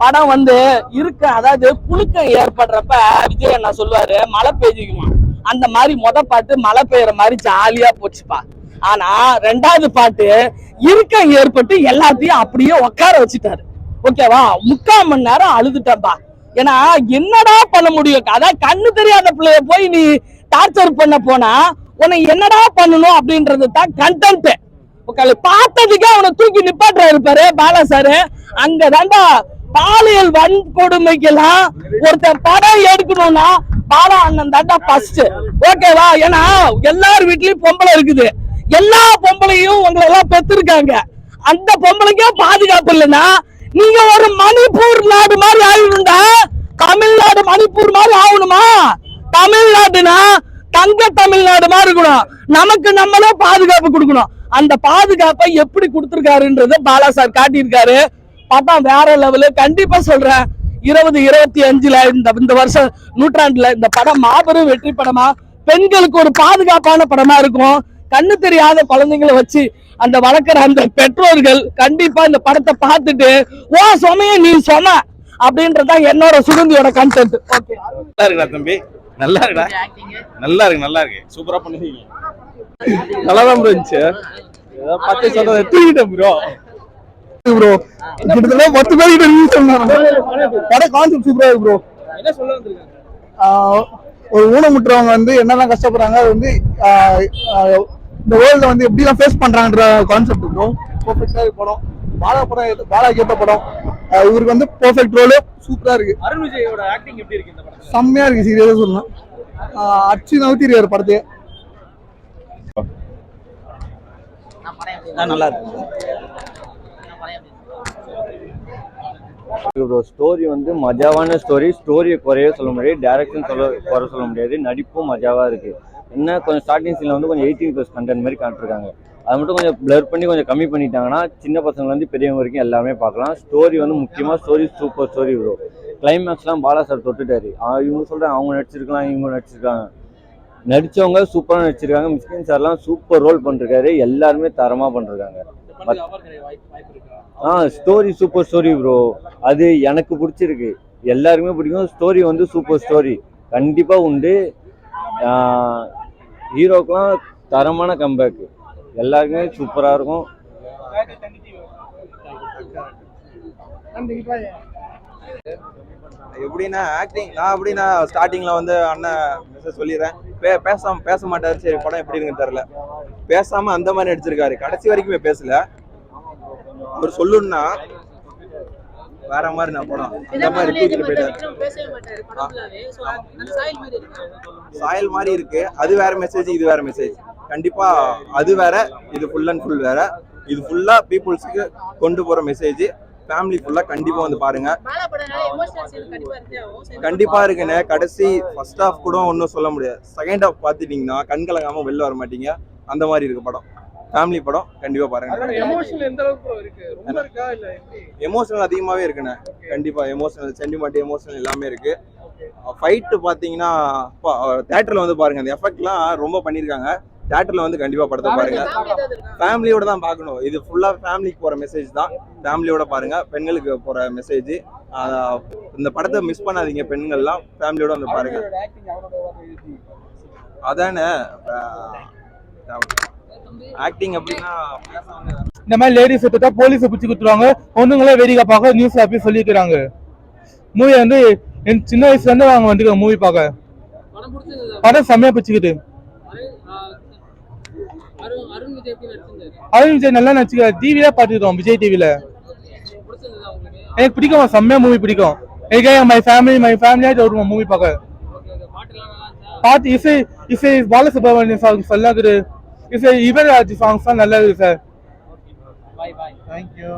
படம் வந்து இருக்க. அதாவது புழுக்கம் ஏற்படுறப்ப விஜய் அண்ணா சொல்லுவாரு மழை பெய்யுமா? அந்த மாதிரி மொத பாட்டு மழை பெய்யற மாதிரி ஜாலியா போச்சுப்பா. ஆனா ரெண்டாவது பாட்டு இருக்கம் ஏற்பட்டு எல்லாத்தையும் அப்படியே உட்கார வச்சுட்டாரு. ஓகேவா? முக்கால் மணி நேரம் அழுதுட்டேன்பா ஏன்னா என்னடா பண்ண முடியும்? அதான் கண்ணு தெரியாத பிள்ளைய போய் நீ டார்ச்சர் பண்ண போனா உன்னை என்னடா பண்ணணும் அப்படின்றது தான் கண்டென்ட் பார்த்ததுக்கே அவனை தூக்கி நிப்பாட்டுறாரு பாரு பாலா சாரு. அங்க தாண்டா பாலியல் வன்கொடுமைக்கெல்லாம் ஒருத்தர் படம் எடுக்கணும்னா பாலா அண்ணன் தாண்டா ஃபர்ஸ்ட் ஓகேவா? ஏன்னா எல்லார் வீட்லயும் பொம்பளை இருக்குது. எல்லா பொம்பளையும் உங்களை எல்லாம் பெத்திருக்காங்க. அந்த பொம்பளைக்கே பாதுகாப்பு இல்லைன்னா நீங்க ஒரு மணிப்பூர் நாடு மாதிரி ஆயிடும்டா தமிழ்நாடு மணிப்பூர் மாதிரி ஆகணுமா? தமிழ்நாடுனா தங்க தமிழ்நாடு மாதிரி இருக்கணும். நமக்கு நம்மளே பாதுகாப்பு கொடுக்கணும். அந்த பாதுகாப்பை எப்படி கொடுத்திருக்காருன்றத பாலா சார் காட்டியிருக்காரு. படம் வேற லெவலு கண்டிப்பா சொல்றேன். இருபது இருபத்தி அஞ்சுல இந்த இந்த வருஷம் நூற்றாண்டுல இந்த படம் மாபெரும் வெற்றி படமா? பெண்களுக்கு ஒரு பாதுகாப்பான படமா இருக்கும். கண்ணு தெரியாத குழந்தைங்களை வச்சு அந்த வளர்க்குற அந்த பெற்றோர்கள் கண்டிப்பா இந்த படத்தை பார்த்துட்டு ஓ சொமைய நீ சொன்ன அப்படின்றதுதான் என்னோட சுருந்தியோட கண்டென்ட் ஓகே நல்லா இருக்குடா தம்பி. நல்லா இருக்குடா. நல்லா இருக்கு நல்லா இருக்கு. சூப்பரா பண்ணிருக்கீங்க. நல்லா தான் இருந்துச்சு. சொல்றத தூக்கிட்டேன் ப்ரோ ப்ரோ கிட்டத்தட்ட பத்து பேர் கிட்ட ரிவ்யூ சொன்னாங்க. படம் கான்செப்ட் சூப்பரா இருக்கு ப்ரோ என்ன சொல்ல வந்திருக்காங்க? ஒரு ஊனமுற்றவங்க வந்து என்னெல்லாம் கஷ்டப்படுறாங்க அது வந்து இந்த வேர்ல்ட வந்து எப்படிலாம் ஃபேஸ் பண்றாங்கன்ற கான்செப்ட் ப்ரோ பர்ஃபெக்டா படம். பாலா படம் பாலா கேட்ட படம். இவருக்கு வந்து பர்ஃபெக்ட் ரோல் சூப்பரா இருக்கு. அருண் விஜயோட ஆக்டிங் எப்படி இருக்கு இந்த படத்துல? செம்மையா இருக்கு சீரியஸா சொல்லலாம் ஆஹ், அடிச்சு நவுத்திருக்காரு படத்தையே. நல்லா இருக்கு. ப்ரோ ஸ்டோரி வந்து மஜாவான ஸ்டோரி ஸ்டோரியை குறைய சொல்ல முடியாது. டேரக்ஷன் சொல்ல குறை சொல்ல முடியாது. நடிப்பும் மஜாவாக இருக்குது என்ன கொஞ்சம் ஸ்டார்டிங் சீனில் வந்து கொஞ்சம் எயிட்டீன் ப்ளஸ் கண்டென்ட் மாதிரி காட்டிருக்காங்க அது மட்டும் கொஞ்சம் ப்ளர் பண்ணி கொஞ்சம் கம்மி பண்ணிட்டாங்கன்னா சின்ன பசங்கலேருந்து பெரியவங்க வரைக்கும் எல்லாமே பார்க்கலாம். ஸ்டோரி வந்து முக்கியமாக ஸ்டோரி சூப்பர் ஸ்டோரி ப்ரோ கிளைமேக்ஸ்லாம் பாலா சார் தொட்டுட்டாரு. இவங்க சொல்றாங்க அவங்க நடிச்சிருக்கலாம் இவங்க நடிச்சிருக்காங்க நடிச்சவங்க சூப்பரா நடிச்சிருக்காங்க. மிஸ்கின் சார்லாம் சூப்பர் ரோல் பண்ணிருக்காரு எல்லாருமே தரமா பண்ணிருக்காங்க ஆ ஸ்டோரி சூப்பர் ஸ்டோரி ப்ரோ அது எனக்கு பிடிச்சிருக்கு. எல்லாருக்குமே பிடிக்கும். ஸ்டோரி வந்து சூப்பர் ஸ்டோரி கண்டிப்பாக உண்டு. ஹீரோக்கெலாம் தரமான கம்பேக் எல்லாருக்குமே சூப்பராக இருக்கும். எப்படின்னா ஆக்டிங் நான் எப்படின்னா ஸ்டார்டிங்ல வந்து அண்ணன் மெசேஜ் சொல்லிடுறேன். பே பேசாம பேச மாட்டாரு. சரி படம் எப்படி இருக்குன்னு தெரியல. பேசாம அந்த மாதிரி நடிச்சிருக்காரு. கடைசி வரைக்குமே பேசல. அவர் சொல்லணும்னா வேற மாதிரி நான் படம். இந்த மாதிரி தூக்கிட்டு போயிட்டாரு. சாயல் மாதிரி இருக்கு. அது வேற மெசேஜ் இது வேற மெசேஜ் கண்டிப்பா அது வேற. இது ஃபுல் அண்ட் ஃபுல் வேற. இது ஃபுல்லா பீப்புள்ஸ்க்கு கொண்டு போற மெசேஜ் ஃபேமிலி ஃபுல்லா கண்டிப்பா வந்து பாருங்க. கண்டிப்பா இருக்குண்ணே கடைசி ஃபர்ஸ்ட் ஹாஃப் கூட ஒன்றும் சொல்ல முடியாது. செகண்ட் ஹாஃப் பார்த்துட்டீங்கன்னா கண் கலங்காம வெளில வர மாட்டீங்க. அந்த மாதிரி இருக்கு படம். ஃபேமிலி படம் கண்டிப்பா பாருங்க. எமோஷனல் எந்த அளவுக்கு இருக்கு? ரொம்ப இருக்கா இல்ல எமோஷனல் அதிகமாவே இருக்குண்ணே. கண்டிப்பா எமோஷனல் சென்டிமெண்ட் எமோஷனல் எல்லாமே இருக்கு. ஃபைட்டு பார்த்தீங்கன்னா தேட்டர்ல வந்து பாருங்க அந்த எஃபெக்ட்லாம் ரொம்ப பண்ணியிருக்காங்க. தேட்டர்ல வந்து கண்டிப்பா படத்தை பாருங்க. ஃபேமிலியோட தான் பார்க்கணும் இது ஃபுல்லா ஃபேமிலிக்கு போற மெசேஜ் தான். ஃபேமிலியோட பாருங்க. பெண்களுக்கு போற மெசேஜ் இந்த படத்தை மிஸ் பண்ணாதீங்க பெண்கள்லாம். ஃபேமிலியோட வந்து பாருங்க. அதானே? ஆக்டிங் அப்படின்னா இந்த மாதிரி லேடிஸ் எடுத்தா போலீஸ் பிடிச்சி குத்துருவாங்க. பொண்ணுங்களே வேடிக்கை பார்க்க நியூஸ்ல அப்படி சொல்லிக்கிறாங்க. மூவி வந்து என் சின்ன வயசுல இருந்து நாங்க வந்துருக்கோம் மூவி பார்க்க. படம் செம்மையா பிடிச்சிக்கிட்டு அருண் விஜய் நல்லா நடிச்சுக்க டிவில பாத்துக்கிறோம் விஜய் டிவில எனக்கு பிடிக்கும் செம்மையா மூவி பிடிக்கும். எனக்கு மை ஃபேமிலி மை ஃபேமிலியா வருவோம் மூவி பார்க்க? பாட்டு இசை இசை பாலசுப்ரமணியம் சாங் நல்லா இருக்குது இசை இவர் சாங்ஸ் நல்லா இருக்குது சார் தேங்க்யூ